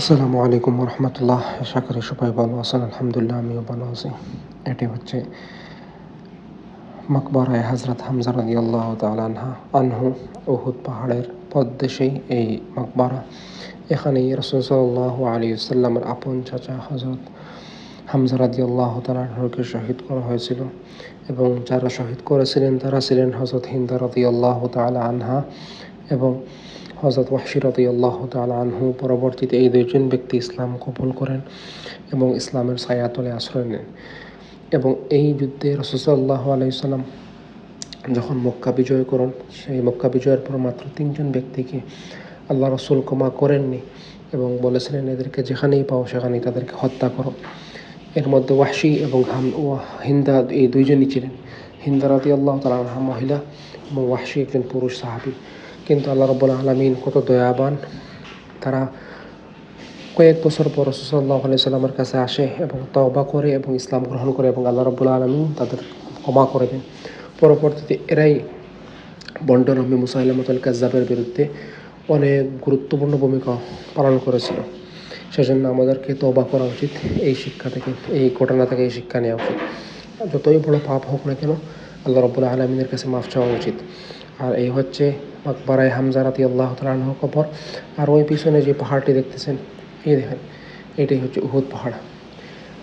আসসালামু আলাইকুম রহমতুল্লাহ আশা করি সবাই ভালো আছেন, আলহামদুলিল্লাহ আমিও ভালো আছি। এটি হচ্ছে মকবরায় হজরত হামজা রাদি আল্লাহ তালানহা আনহু উহুদ পাহাড়ের পদ্দেশেই এই মকবরা। এখানে রসুল সাল্লাহ আলী সাল্লামের আপন চাচা হজরত হামজা রাদি আল্লাহ তালাহকে শহীদ করা হয়েছিল এবং যারা শহীদ করেছিলেন তারা ছিলেন হজরত হিন্দা রাদি আল্লাহ তালা আনহা এবং হজরত ওয়াহিরত আল্লাহ তালা আনহু পরবর্তীতে এই দুইজন ব্যক্তি ইসলাম কবুল করেন এবং ইসলামের সায়াতলে আশ্রয় নেন। এবং এই যুদ্ধে রসুসাল্লাহ আলাইসাল্লাম যখন মক্কা বিজয় করেন, সেই মক্কা বিজয়ের পর মাত্র তিনজন ব্যক্তিকে আল্লাহ রসুল ক্ষমা করেননি এবং বলেছিলেন, এদেরকে যেখানেই পাও সেখানেই তাদেরকে হত্যা করো। এর মধ্যে ওয়াসি এবং হাম, ও হিন্দা এই দুইজনই ছিলেন। হিন্দা রাতি আল্লাহ তালা মহিলা এবং ওয়াসি একজন পুরুষ সাহাবি। কিন্তু আল্লাহ রব্বুল আলমিন কত দয়াবান। তারা কয়েক বছর পর রসুল্লাহ সাল্লামের কাছে আসে এবং তবা করে এবং ইসলাম গ্রহণ করে এবং আল্লাহ রব্বুল আলমিন তাদের ক্ষমা করে দেন। পরবর্তীতে এরাই বন্ডনবী মুসাইলামতুল কাজাবের বিরুদ্ধে অনেক গুরুত্বপূর্ণ ভূমিকা পালন করেছিল। সেজন্য আমাদেরকে তবা করা উচিত। এই শিক্ষা থেকে, এই ঘটনা থেকে এই শিক্ষা নেওয়া উচিত। যতই বড় পাপ হোক না কেন, আল্লাহ রব্বুল আলমিনের কাছে মাফ চাওয়া উচিত। আর এই হচ্ছে আকবরাই হামজারাতি আল্লাহ তালাহ কবর। আর ওই পিছনে যে পাহাড়টি দেখতেছেন, এই দেখেন, এটাই হচ্ছে উহুদ পাহাড়।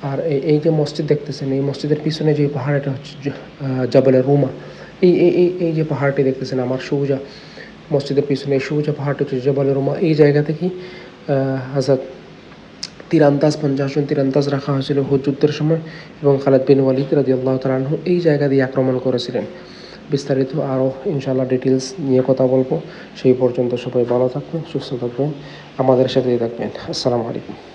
আর এই যে মসজিদ দেখতেছেন, এই মসজিদের পিছনে যে পাহাড়, এটা হচ্ছে জাবালে রুমা এই এই এই যে পাহাড়টি দেখতেছেন, আমার সবুজা মসজিদের পিছনে, এই সবুজা পাহাড়টি হচ্ছে জবালে রুমা এই জায়গা থেকেই হাজার তীরান্দাজ, পঞ্চাশ জন তীরান্দাজ রাখা হয়েছিল হুদ যুদ্ধের সময় এবং খালেদ বিন ওয়ালিদ রাজি আল্লাহ তালাহু এই জায়গা দিয়ে আক্রমণ করেছিলেন। বিস্তারিত আরও ইনশাল্লাহ ডিটেলস নিয়ে কথা বলব। সেই পর্যন্ত সবাই ভালো থাকবেন, সুস্থ থাকবেন। আমাদের সাথেই থাকবেন। আসসালামু আলাইকুম।